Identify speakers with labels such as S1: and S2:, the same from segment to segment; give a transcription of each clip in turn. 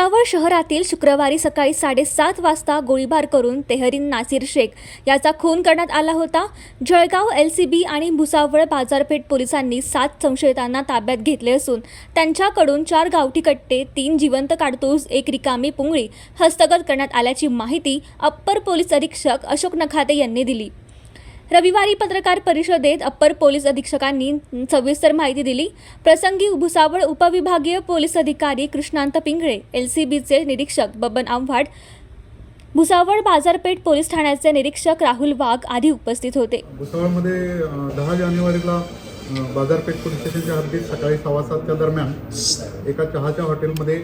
S1: भुसावळ शहरातील शुक्रवारी सकाळी साडेसात वाजता गोळीबार करून तेहरीन नासिर शेख याचा खून करण्यात आला होता. जळगाव एल सी बी आणि भुसावळ बाजारपेठ पोलिसांनी सात संशयितांना ताब्यात घेतले असून त्यांच्याकडून चार गावठी कट्टे तीन जिवंत काडतूस एक रिकामी पुंगळी हस्तगत करण्यात आल्याची माहिती अप्पर पोलीस अधीक्षक अशोक नखाते यांनी दिली. रविवारी पत्रकार परिषदेत अप्पर पोलीस अधीक्षकांनी सविस्तर माहिती दिली. प्रसंगी भुसावळ उपविभागीय पोलीस अधिकारी कृष्णांत पिंगळे एल सी बीचे निरीक्षक बबन आव्हाड भुसावळ बाजारपेठ पोलीस ठाण्याचे निरीक्षक राहुल वाघ आदी उपस्थित होते.
S2: भुसावळमध्ये दहा जानेवारीला बाजारपेठ पोलीस स्टेशनच्या हद्दीत सकाळी सव्वा सातच्या दरम्यान एका चहाच्या हॉटेलमध्ये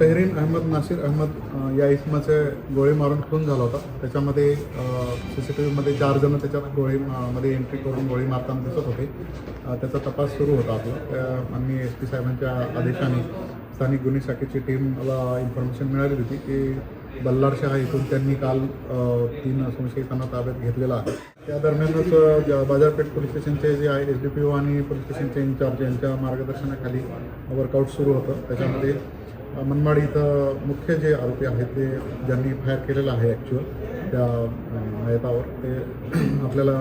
S2: तेहरीन अहमद नासिर अहमद या इसमाचे गोळे मारून खून झाला होता. त्याच्यामध्ये सी सी टी व्हीमध्ये चार जण त्याच्यात गोळी मध्ये एंट्री करून गोळी मारताना दिसत होते. त्याचा तपास सुरू होता आपला. त्या आम्ही एस पी साहेबांच्या आदेशाने स्थानिक गुन्हे शाखेची टीमला इन्फॉर्मेशन मिळाली होती की बल्लारशहा इथून त्यांनी काल तीन संशयितांना ताब्यात घेतलेला आहे. त्या दरम्यानच बाजारपेठ पोलीस स्टेशनचे जे आहे एस डी पी ओ आणि पोलीस स्टेशनचे इन्चार्ज यांच्या मार्गदर्शनाखाली वर्कआउट सुरू होतं. त्याच्यामध्ये मनमाड इथं मुख्य जे आरोपी आहेत ते ज्यांनी फायर केलेलं आहे ॲक्च्युअल त्या आयतावर ते आपल्याला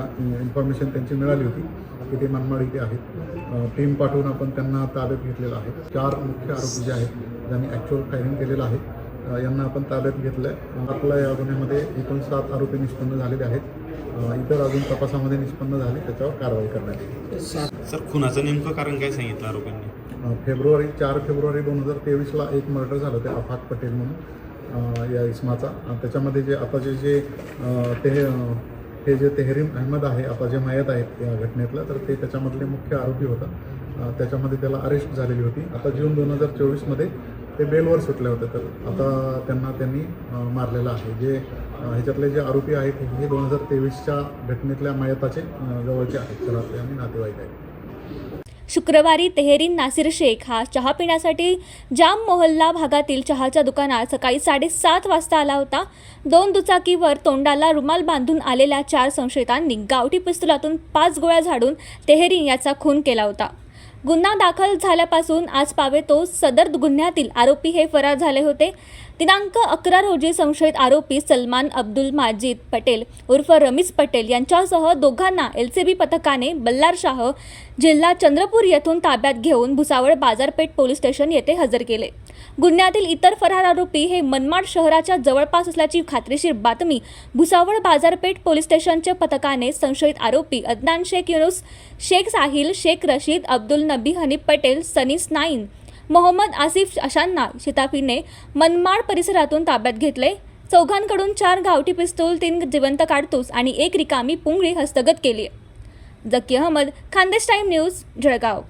S2: इन्फॉर्मेशन त्यांची मिळाली होती की ते मनमाड इथे आहेत. टीम पाठवून आपण त्यांना ताब्यात घेतलेलं आहे. चार मुख्य आरोपी जे आहेत ज्यांनी ॲक्च्युअल फायरिंग केलेलं आहे यांना आपण ताब्यात घेतलं आहे आपल्या या गुन्ह्यामध्ये एकूण सात आरोपी निष्पन्न झालेले आहेत. इतर अजून तपासामध्ये निष्पन्न झाले त्याच्यावर कारवाई करण्यात येईल.
S3: सर खुनाचं नेमकं कारण काय सांगितलं आरोपींनी?
S2: फेब्रुवारी चार फेब्रुवारी दोन हजार तेवीसला एक मर्डर झालं ते आफाक पटेल म्हणून या इस्माचा. त्याच्यामध्ये जे आताचे जे ते हे जे तेहरीम अहमद आहे आता जे मयत आहेत या घटनेतलं तर ते त्याच्यामधले मुख्य आरोपी होता. त्याच्यामध्ये त्याला अरेस्ट झालेली होती. आता जून दोन हजार चोवीसमध्ये ते बेलवर सुटले होते तर आता त्यांना त्यांनी मारलेलं आहे. जे ह्याच्यातले जे आरोपी आहेत हे दोन हजार तेवीसच्या घटनेतल्या मयताचे जवळचे आहेत. घरातले आणि नातेवाईक आहेत.
S1: शुक्रवारी तेहरीन नासिर शेख हा चहा पिण्यासाठी जाम मोहल्ला भागातील चहाच्या दुकानात सकाळी साडेसात वाजता आला होता. दोन दुचाकीवर तोंडाला रुमाल बांधून आलेल्या चार संशयितांनी गावठी पिस्तुलातून पाच गोळ्या झाडून तेहरीन याचा खून केला होता. गुन्हा दाखल झाल्यापासून आज पावे तो सदर गुन्ह्यातील आरोपी हे फरार झाले होते. दिनांक अकरा रोजी संशयित आरोपी सलमान अब्दुल माजिद पटेल उर्फ रमीज पटेल यांच्यासह दोघांना एल सी बी पथकाने बल्लारशाह जिल्हा चंद्रपूर येथून ताब्यात घेऊन भुसावळ बाजारपेठ पोलीस स्टेशन येथे हजर केले. गुन्ह्यातील इतर फरार आरोपी हे मनमाड शहराच्या जवळपास असल्याची खात्रीशीर बातमी भुसावळ बाजारपेठ पोलीस स्टेशनच्या पथकाने संशयित आरोपी अदनान शेख युनुस शेख साहिल शेख रशीद अब्दुल नबी हनीफ पटेल सनी स्नाईन मोहम्मद आसिफ अशांना शिताफीने मनमाड परिसरातून ताब्यात घेतले. चौघांकडून चार गावठी पिस्तूल तीन जिवंत काडतूस आणि एक रिकामी पुंगळी हस्तगत केली. Zaki Ahmed Khandesh time news Jalgaon.